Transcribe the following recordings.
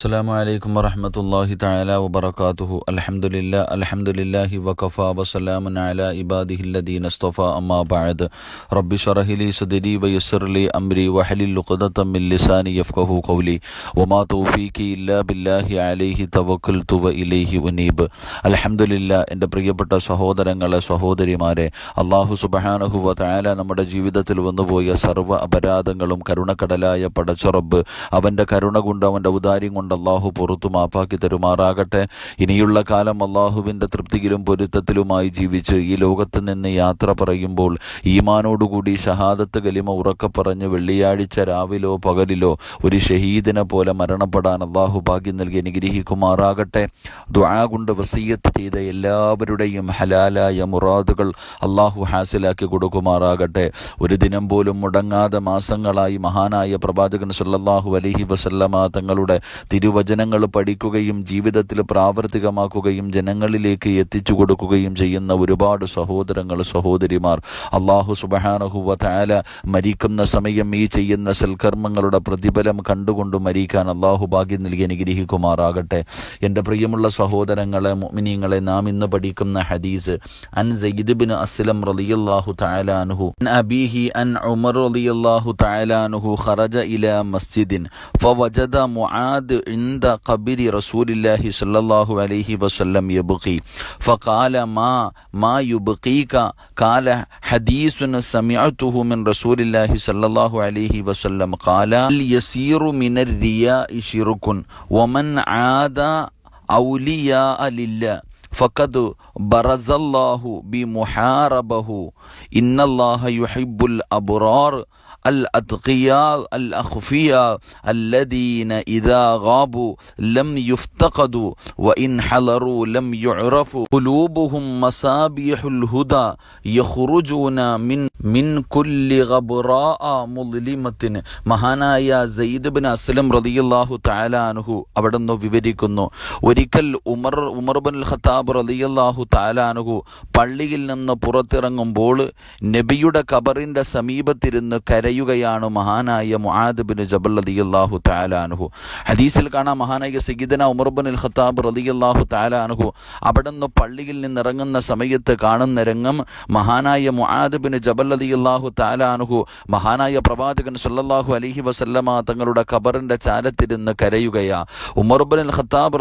അസ്സാം വലൈക്കും വറഹമത്തല്ലാഹി തല വബർക്കാത്തുഹു അലഹമുല്ല അലഹമുല്ലാഹി വഖഫ വസ്സലാമുൻ അല ഇബാദിഹില്ലദീൻ അസ്തഫ. റബ്ബി ഷറഹിലി സദരി വയസ്സർലി അംരി വഹലി ലുഖദത ലിസാനി യഫ്ഖഹു ഖൗലി. വമാ തൗഫീഖി ഇല്ലാ ബില്ലാഹി അലൈഹി തവക്കൽതു വ ഇലൈഹി ഉനീബ്. അലഹമുല്ല എന്റെ പ്രിയപ്പെട്ട സഹോദരങ്ങളെ സഹോദരിമാരെ അള്ളാഹു സുബ്ഹാനഹു വ തആല നമ്മുടെ ജീവിതത്തിൽ വന്നുപോയ സർവ അപരാധങ്ങളും കരുണക്കടലായ പടച്ചുറബ് അവന്റെ കരുണ കൊണ്ട് അവന്റെ ഉദാര്യം കൊണ്ട് അള്ളാഹു പുറത്തു മാപ്പാക്കി തരുമാറാകട്ടെ. ഇനിയുള്ള കാലം അള്ളാഹുവിന്റെ തൃപ്തിയിലും പൊരുത്തത്തിലുമായി ജീവിച്ച് ഈ ലോകത്ത് നിന്ന് യാത്ര പറയുമ്പോൾ ഈമാനോടുകൂടി ഷഹാദത്ത് കലിമ ഉറക്ക പറഞ്ഞ് വെള്ളിയാഴ്ച രാവിലോ പകലിലോ ഒരു ഷഹീദിനെ പോലെ മരണപ്പെടാൻ അള്ളാഹു ഭാഗ്യം നൽകി അനുഗ്രഹിക്കുമാറാകട്ടെ. ദുആ കൊണ്ട് വസീയത്ത് ചെയ്ത എല്ലാവരുടെയും ഹലാലായ മുറാദുകൾ അള്ളാഹു ഹാസിലാക്കി കൊടുക്കുമാറാകട്ടെ. ഒരു ദിനം പോലും മുടങ്ങാതെ മാസങ്ങളായി മഹാനായ പ്രവാചകൻ സല്ലാഹു അലഹി വസല്ലമ തങ്ങളുടെ തിരുവചനങ്ങൾ പഠിക്കുകയും ജീവിതത്തിൽ പ്രാവർത്തികമാക്കുകയും ജനങ്ങളിലേക്ക് എത്തിച്ചു കൊടുക്കുകയും ചെയ്യുന്ന ഒരുപാട് സഹോദരങ്ങൾ സഹോദരിമാർ. അള്ളാഹു സുബഹാനഹുവ മരിക്കുന്ന സമയം ഈ ചെയ്യുന്ന സൽക്കർമ്മങ്ങളുടെ പ്രതിഫലം കണ്ടുകൊണ്ട് മരിക്കാൻ അള്ളാഹു ഭാഗ്യം നൽകി അനുഗ്രഹിക്കുമാറാകട്ടെ. എന്റെ പ്രിയമുള്ള സഹോദരങ്ങളെ മുഅ്മിനീങ്ങളെ നാം ഇന്ന് പഠിക്കുന്ന ഹദീസ് അൻ സയ്യിദ് ബിൻ അസ്ലം റളിയല്ലാഹു തആല അൻഹു അൻ ഉമർ റളിയല്ലാഹു തആല അൻഹു ഖറജ ഇലാ മസ്ജിദിൻ ഫവജദ മുആദ് عند قبر رسول الله صلى الله عليه وسلم يبقي فقال ما ما يبقيك قال حديث سمعته من رسول الله صلى الله عليه وسلم قال اليسير من الرياء شرك ومن عاد أولياء لله فقد برز الله بمحاربه إن الله يحب الأبرار അൽ അത്ഖിയാ الذين അഖ്ഫിയ غابوا لم يفتقدوا ലം യുഫ്തഖദു لم يعرفوا. قلوبهم مصابيح الهدى ഖുലൂബുഹും من من كل മിൻ മിൻ കുല്ലി ഗബ്റാഅ മുദ്ലിമത്തിന് മഹാനായ സയ്യിദ് ബിൻ അസ്ലം റളിയല്ലാഹു തആല അൻഹു അവിടുന്ന് വിവരിക്കുന്നു ഒരിക്കൽ ഉമർ ഉമർ ബിൻ ഖത്താബ് റളിയല്ലാഹു തആല അൻഹു പള്ളിയിൽ നിന്ന് പുറത്തിറങ്ങുമ്പോൾ നബിയുടെ കബറിന്റെ സമീപത്തിരുന്ന് കര കരയുകയാണ് മഹാനായ മുആദ് ബിൻ ജബൽ റളിയല്ലാഹു തആല അൻഹു. ഹദീസിൽ കാണാം മഹാനായ സയ്യിദന ഉമർ ബിൻ ഖത്താബ് റളിയല്ലാഹു താലാനുഹു അവിടുന്ന് പള്ളിയിൽ നിന്നിറങ്ങുന്ന സമയത്ത് കാണുന്ന രംഗം മഹാനായ മുആദ് ബിൻ ജബൽ റളിയല്ലാഹു തആല അൻഹു മഹാനായ പ്രവാചകൻ സല്ലാഹു അലഹി വസല്ലമ തങ്ങളുടെ ഖബറിന്റെ ചാരത്തിരുന്ന് കരയുകയാ. ഉമർ അൽ ഖത്താബ്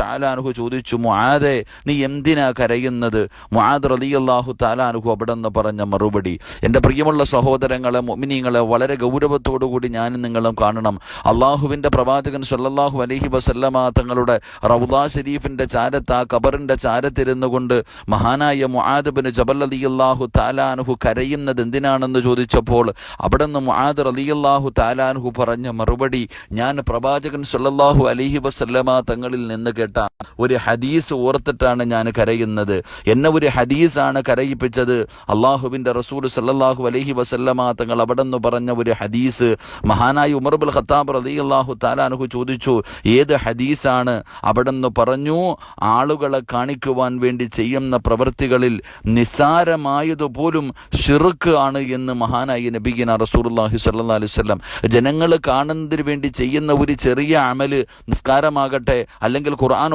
തആല അൻഹു ചോദിച്ചു മുആദെ നീ എന്തിനാ കരയുന്നത്? മുആദ് റളിയല്ലാഹു താലാനുഹു അവിടെ നിന്ന് പറഞ്ഞ മറുപടി എന്റെ പ്രിയമുള്ള സഹോദരങ്ങളെ മുഅ്മിനീങ്ങളെ വളരെ ഗൗരവത്തോടു കൂടി ഞാനും നിങ്ങളും കാണണം. അള്ളാഹുവിന്റെ പ്രവാചകൻ സല്ലാഹു അലഹി വസല്ലമ തങ്ങളുടെ റൗദാ ഷെരീഫിന്റെ ചാരത്ത് ആ കബറിന്റെ ചാരത്തിരുന്നു കൊണ്ട് മഹാനായ മുഹാദബിന് ജബൽ തആല അൻഹു കരയുന്നത് എന്തിനാണെന്ന് ചോദിച്ചപ്പോൾ അവിടെ നിന്ന് മുആദ് അള്ളാഹു താലാനുഹു പറഞ്ഞ മറുപടി ഞാൻ പ്രവാചകൻ സല്ലാഹു അലഹി വസല്ലമ തങ്ങളിൽ നിന്ന് കേട്ട ഒരു ഹദീസ് ഓർത്തിട്ടാണ് ഞാൻ കരയുന്നത്. എന്നെ ഒരു ഹദീസാണ് കരയിപ്പിച്ചത്. അള്ളാഹുവിന്റെ റസൂൽ സല്ലാഹു അലഹി വസല്ലമ തങ്ങൾ അവിടെ നിന്ന് പറഞ്ഞ ഒരു ഹദീസ്. മഹാനായി ഉമർബുൽ ഖത്താബ് തആല അൻഹു ചോദിച്ചു ഏത് ഹദീസാണ് അവിടെ നിന്ന് പറഞ്ഞു? ആളുകളെ കാണിക്കുവാൻ വേണ്ടി ചെയ്യുന്ന പ്രവൃത്തികളിൽ നിസ്സാരമായതുപോലും ഷിർക്ക് ആണ് എന്ന് മഹാനായി നബിഗിന റസൂലുള്ളാഹി സ്വല്ലല്ലാഹു അലൈഹി വസല്ലം. ജനങ്ങൾ കാണുന്നതിന് വേണ്ടി ചെയ്യുന്ന ഒരു ചെറിയ അമൽ നിസ്കാരമാകട്ടെ അല്ലെങ്കിൽ ഖുർആൻ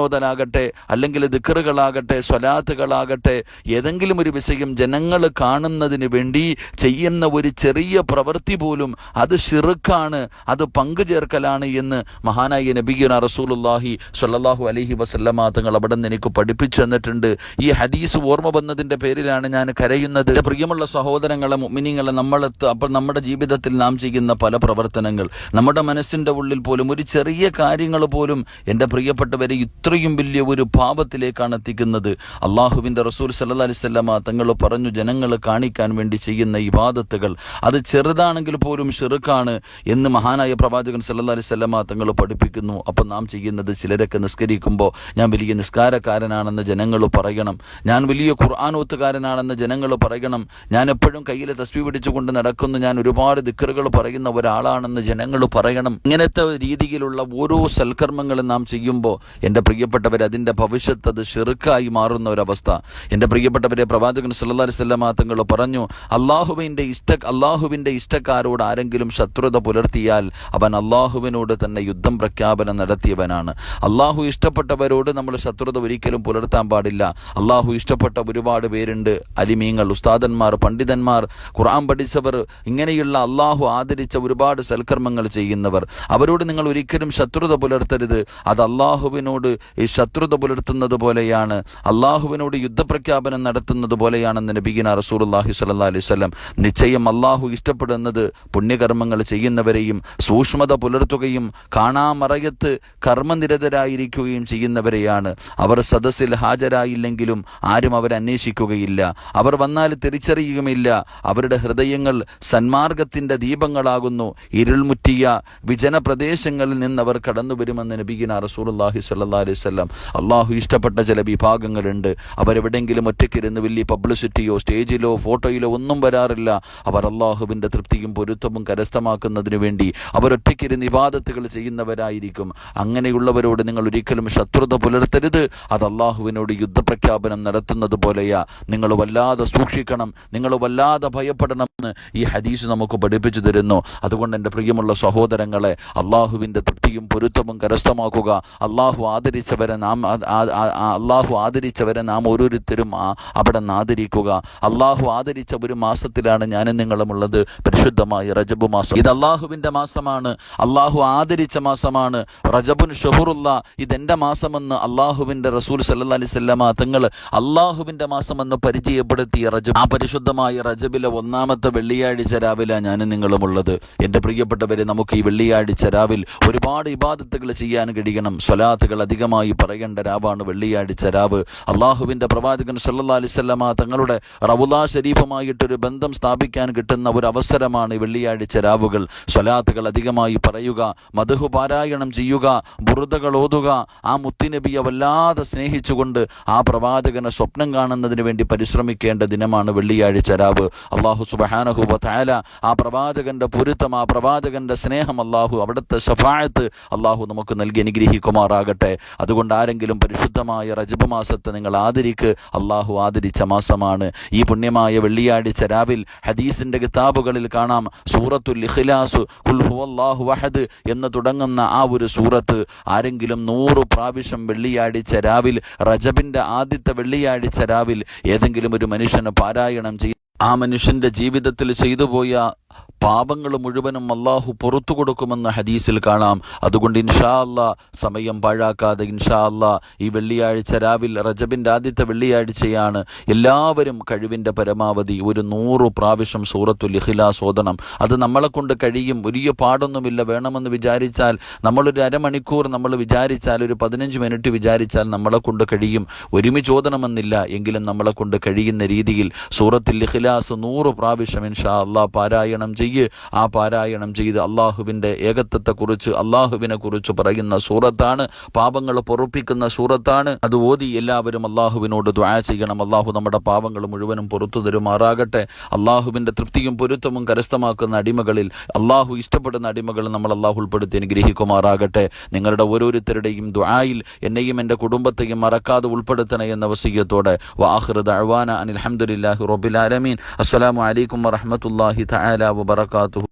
അല്ലെങ്കിൽ ദിക്കറുകളാകട്ടെ സ്വലാത്തുകളാകട്ടെ ഏതെങ്കിലും ഒരു വിഷയം ജനങ്ങൾ കാണുന്നതിന് വേണ്ടി ചെയ്യുന്ന ഒരു ചെറിയ പ്രവൃത്തി പോലും അത് ഷിറുക്കാണ് അത് പങ്കുചേർക്കലാണ് എന്ന് മഹാനായ നബിഗുന റസൂലുള്ളാഹി സല്ലാഹു അലഹി വസല്ലമ തങ്ങൾ അവിടെ നിന്ന് എനിക്ക് പഠിപ്പിച്ചു തന്നിട്ടുണ്ട്. ഈ ഹദീസ് ഓർമ്മ വന്നതിന്റെ പേരിലാണ് ഞാൻ കരയുന്നത്. പ്രിയമുള്ള സഹോദരങ്ങളെ മുഅ്മിനീങ്ങളെ നമ്മൾ അപ്പോൾ നമ്മുടെ ജീവിതത്തിൽ നാം ചെയ്യുന്ന പല പ്രവർത്തനങ്ങൾ. നമ്മുടെ മനസ്സിന്റെ ഉള്ളിൽ പോലും ഒരു ചെറിയ കാര്യങ്ങൾ പോലും എന്റെ പ്രിയപ്പെട്ടവരെ ഇത്രയും വലിയ ഒരു പാപത്തിലേക്കാണ് എത്തിക്കുന്നത്. അള്ളാഹുവിന്റെ റസൂൽ സല്ലാ വസല്ലമ തങ്ങൾ പറഞ്ഞു ജനങ്ങൾ കാണിക്കാൻ വേണ്ടി ചെയ്യുന്ന ഇബാദത്തുകൾ അത് ചെറുതാണെങ്കിൽ പോലും ഷിറുക്കാണ് എന്ന് മഹാനായ പ്രവാചകൻ സല്ലല്ലാഹു അലൈഹി വസല്ലമ തങ്ങൾ പഠിപ്പിക്കുന്നു. അപ്പം നാം ചെയ്യുന്നത് ചിലരൊക്കെ നിസ്കരിക്കുമ്പോൾ ഞാൻ വലിയ നിസ്കാരക്കാരനാണെന്ന് ജനങ്ങൾ പറയണം. ഞാൻ വലിയ ഖുർആാനോത്തുകാരനാണെന്ന് ജനങ്ങൾ പറയണം. ഞാൻ എപ്പോഴും കയ്യിൽ തസ്വി പിടിച്ചുകൊണ്ട് നടക്കുന്നു. ഞാൻ ഒരുപാട് ദിക്കറുകൾ പറയുന്ന ഒരാളാണെന്ന് ജനങ്ങൾ പറയണം. ഇങ്ങനത്തെ രീതിയിലുള്ള ഓരോ സൽക്കർമ്മങ്ങളും നാം ചെയ്യുമ്പോൾ എന്റെ പ്രിയപ്പെട്ടവർ അതിന്റെ ഭവിഷ്യത്ത് അത് ഷിറുക്കായി മാറുന്ന ഒരവസ്ഥ. എന്റെ പ്രിയപ്പെട്ടവരെ പ്രവാചകൻ സല്ലാ അലൈഹി വസല്ലമ തങ്ങൾ പറഞ്ഞു അള്ളാഹുവിന്റെ ഇഷ്ട അള്ളാഹുവിന്റെ അള്ളാഹുവിന്റെ ഇഷ്ടക്കാരോട് ആരെങ്കിലും ശത്രുത പുലർത്തിയാൽ അവൻ അള്ളാഹുവിനോട് തന്നെ യുദ്ധം പ്രഖ്യാപനം നടത്തിയവനാണ്. അള്ളാഹു ഇഷ്ടപ്പെട്ടവരോട് നമ്മൾ ശത്രുത ഒരിക്കലും പുലർത്താൻ പാടില്ല. അള്ളാഹു ഇഷ്ടപ്പെട്ട ഒരുപാട് പേരുണ്ട്. അലിമീങ്ങൾ ഉസ്താദന്മാർ പണ്ഡിതന്മാർ ഖുർആൻ പഠിച്ചവർ ഇങ്ങനെയുള്ള അള്ളാഹു ആദരിച്ച ഒരുപാട് സൽക്കർമ്മങ്ങൾ ചെയ്യുന്നവർ. അവരോട് നിങ്ങൾ ഒരിക്കലും ശത്രുത പുലർത്തരുത്. അത് അള്ളാഹുവിനോട് ഈ ശത്രുത പുലർത്തുന്നത് പോലെയാണ്. അള്ളാഹുവിനോട് യുദ്ധപ്രഖ്യാപനം നടത്തുന്നത് പോലെയാണെന്ന് നബിഗിന റസൂലുള്ളാഹി സ്വല്ലല്ലാഹി അലൈഹി വസല്ലം. നിശ്ചയം അള്ളാഹു ഇഷ്ടപ്പെടുന്നത് പുണ്യകർമ്മങ്ങൾ ചെയ്യുന്നവരെയും സൂക്ഷ്മത പുലർത്തുകയും കാണാമറയത്ത് കർമ്മനിരതരായിരിക്കുകയും ചെയ്യുന്നവരെയാണ്. അവർ സദസ്സിൽ ഹാജരായില്ലെങ്കിലും ആരും അവരന്വേഷിക്കുകയില്ല അവർ വന്നാൽ തിരിച്ചറിയുകയുമില്ല. അവരുടെ ഹൃദയങ്ങൾ സന്മാർഗത്തിന്റെ ദീപങ്ങളാകുന്നു. ഇരുൾമുറ്റിയ വിജന പ്രദേശങ്ങളിൽ നിന്ന് അവർ കടന്നു വരുമെന്ന് നബീന റസൂലുള്ളാഹി സ്വല്ലല്ലാഹി അലൈഹി വസല്ലം അള്ളാഹു ഇഷ്ടപ്പെട്ട ചില വിഭാഗങ്ങളുണ്ട്. അവരെവിടെങ്കിലും ഒറ്റയ്ക്കിരുന്ന് വലിയ പബ്ലിസിറ്റിയോ സ്റ്റേജിലോ ഫോട്ടോയിലോ ഒന്നും വരാറില്ല. അവർ അള്ളാഹുവിന്റെ തൃപ്തിയും പൊരുത്തവും കരസ്ഥമാക്കുന്നതിന് വേണ്ടി അവരൊറ്റയ്ക്കിരുന്ന് വിവാദത്തുകൾ ചെയ്യുന്നവരായിരിക്കും. അങ്ങനെയുള്ളവരോട് നിങ്ങൾ ഒരിക്കലും ശത്രുത പുലർത്തരുത്. അത് അള്ളാഹുവിനോട് യുദ്ധപ്രഖ്യാപനം നടത്തുന്നത് പോലെയാ. നിങ്ങൾ വല്ലാതെ സൂക്ഷിക്കണം. നിങ്ങൾ വല്ലാതെ ഭയപ്പെടണം എന്ന് ഈ ഹദീസ് നമുക്ക് പഠിപ്പിച്ചു തരുന്നു. അതുകൊണ്ട് എന്റെ പ്രിയമുള്ള സഹോദരങ്ങളെ അള്ളാഹുവിന്റെ തൃപ്തിയും പൊരുത്തവും കരസ്ഥമാക്കുക. അള്ളാഹു ആദരിച്ചവരെ നാം അള്ളാഹു ആദരിച്ചവരെ നാം ഓരോരുത്തരും അവിടെ നിന്ന് ആദരിക്കുക അള്ളാഹു ആദരിച്ച ഒരു മാസത്തിലാണ് ഞാനും നിങ്ങളുമുള്ളത്. പരിശുദ്ധമായ റജബ് മാസം. ഇത് അള്ളാഹുവിന്റെ മാസമാണ്. അള്ളാഹു ആദരിച്ച മാസമാണ്. റജബുൻ ഷഹുറുല്ല ഇതെന്റെ മാസമെന്ന് അള്ളാഹുവിന്റെ റസൂൽ സല്ലാ അലിസ്വല്ലാമ തങ്ങൾ അള്ളാഹുവിന്റെ മാസമെന്ന് പരിചയപ്പെടുത്തിയ റജബ്. ആ പരിശുദ്ധമായ റജബിലെ ഒന്നാമത്തെ വെള്ളിയാഴ്ച രാവിലെ ഞാനും നിങ്ങളുമുള്ളത് എന്റെ പ്രിയപ്പെട്ടവരെ നമുക്ക് ഈ വെള്ളിയാഴ്ച രാവിൽ ഒരുപാട് ഇബാദത്തുകൾ ചെയ്യാൻ കഴിയണം. സ്വലാത്തുകൾ അധികമായി പറയേണ്ട രാവാണ് വെള്ളിയാഴ്ച രാവ്. അള്ളാഹുവിന്റെ പ്രവാചകൻ സല്ലാ അലിസ്വല്ലാമ തങ്ങളുടെ റവുലാ ഷരീഫുമായിട്ടൊരു ബന്ധം സ്ഥാപിക്കാൻ കിട്ടുന്ന ഒരു അവസരമാണ് വെള്ളിയാഴ്ച രാവുകൾ. സ്വലാത്തുകൾ അധികമായി പറയുക മധുഹു പാരായണം ചെയ്യുക ബുറുദകൾ ഓതുക ആ മുത്തിനബിയെ വല്ലാതെ സ്നേഹിച്ചുകൊണ്ട് ആ പ്രവാചകനെ സ്വപ്നം കാണുന്നതിന് വേണ്ടി പരിശ്രമിക്കേണ്ട ദിനമാണ് വെള്ളിയാഴ്ച രാവ്. അള്ളാഹു സുബഹാനഹുബ വാല ആ പ്രവാചകന്റെ പൊരുത്തം ആ പ്രവാചകന്റെ സ്നേഹം അള്ളാഹു അവിടുത്തെ സഫായത്ത് അള്ളാഹു നമുക്ക് നൽകി അനുഗ്രഹിക്കുമാറാകട്ടെ. അതുകൊണ്ട് ആരെങ്കിലും പരിശുദ്ധമായ റജബ് മാസത്തെ നിങ്ങൾ ആദരിക്ക് അള്ളാഹു ആദരിച്ച മാസമാണ്. ഈ പുണ്യമായ വെള്ളിയാഴ്ച രാവിൽ ഹദീസിന്റെ കിതാബുകളിൽ കാണാം. സൂറത്തുൽ ഇഖ്ലാസ് വഹദ് എന്ന് തുടങ്ങുന്ന ആ ഒരു സൂറത്ത് ആരെങ്കിലും നൂറ് പ്രാവശ്യം വെള്ളിയാഴ്ച രാവിൽ റജബിന്റെ ആദ്യത്തെ വെള്ളിയാഴ്ച രാവിൽ ഏതെങ്കിലും ഒരു മനുഷ്യന് പാരായണം ചെയ്യും ആ മനുഷ്യന്റെ ജീവിതത്തിൽ ചെയ്തു പോയ പാപങ്ങൾ മുഴുവനും അള്ളാഹു പുറത്തു കൊടുക്കുമെന്ന് ഹദീസിൽ കാണാം. അതുകൊണ്ട് ഇൻഷാ അല്ല സമയം പാഴാക്കാതെ ഇൻഷാ അല്ല ഈ വെള്ളിയാഴ്ച രാവിൽ റജബിന്റെ ആദ്യത്തെ വെള്ളിയാഴ്ചയാണ് എല്ലാവരും കഴിവിന്റെ പരമാവധി ഒരു നൂറ് പ്രാവശ്യം സൂറത്തുൽ ഇഖ്ലാസ് ഓതണം. അത് നമ്മളെ കൊണ്ട് കഴിയും. വലിയ പാടൊന്നുമില്ല. വേണമെന്ന് വിചാരിച്ചാൽ നമ്മളൊരു അരമണിക്കൂർ നമ്മൾ വിചാരിച്ചാൽ ഒരു പതിനഞ്ച് മിനിറ്റ് വിചാരിച്ചാൽ നമ്മളെ കൊണ്ട് കഴിയും. ഒരുമിച്ച് എങ്കിലും നമ്മളെ കൊണ്ട് കഴിയുന്ന രീതിയിൽ സൂറത്തുൽ ഇഖ്ലാസ് നൂറ് പ്രാവശ്യം ഇൻഷാ അല്ലാ പാരായണം. ചെയ്യ്. ആ പാരായണം ചെയ്ത് അള്ളാഹുവിന്റെ ഏകത്വത്തെക്കുറിച്ച് അള്ളാഹുവിനെ കുറിച്ച് പറയുന്ന സൂറത്താണ്. പാപങ്ങൾ പൊറുപ്പിക്കുന്ന സൂറത്താണ്. അത് ഓതി എല്ലാവരും അള്ളാഹുവിനോട് ദ്വാ ചെയ്യണം. അള്ളാഹു നമ്മുടെ പാപങ്ങൾ മുഴുവനും പുറത്തു തരുമാറാകട്ടെ. അള്ളാഹുവിന്റെ തൃപ്തിയും പൊരുത്തവും കരസ്ഥമാക്കുന്ന അടിമകളിൽ അള്ളാഹു ഇഷ്ടപ്പെടുന്ന അടിമകൾ നമ്മൾ അള്ളാഹു ഉൾപ്പെടുത്തി അനുഗ്രഹിക്കുമാറാകട്ടെ. നിങ്ങളുടെ ഓരോരുത്തരുടെയും ദ്വായിൽ എന്നെയും എന്റെ കുടുംബത്തെയും മറക്കാതെ ഉൾപ്പെടുത്തണേ എന്ന വസീയത്തോടെ. വാഹൃദ് അഴ്വാന അനിൽ അഹമ്മദില്ലാഹി റബ്ബിൽ ആലമീൻ. അസ്സലാമു അലൈക്കും വറഹ്മത്തുള്ളാഹി തആല വബറകാതുഹു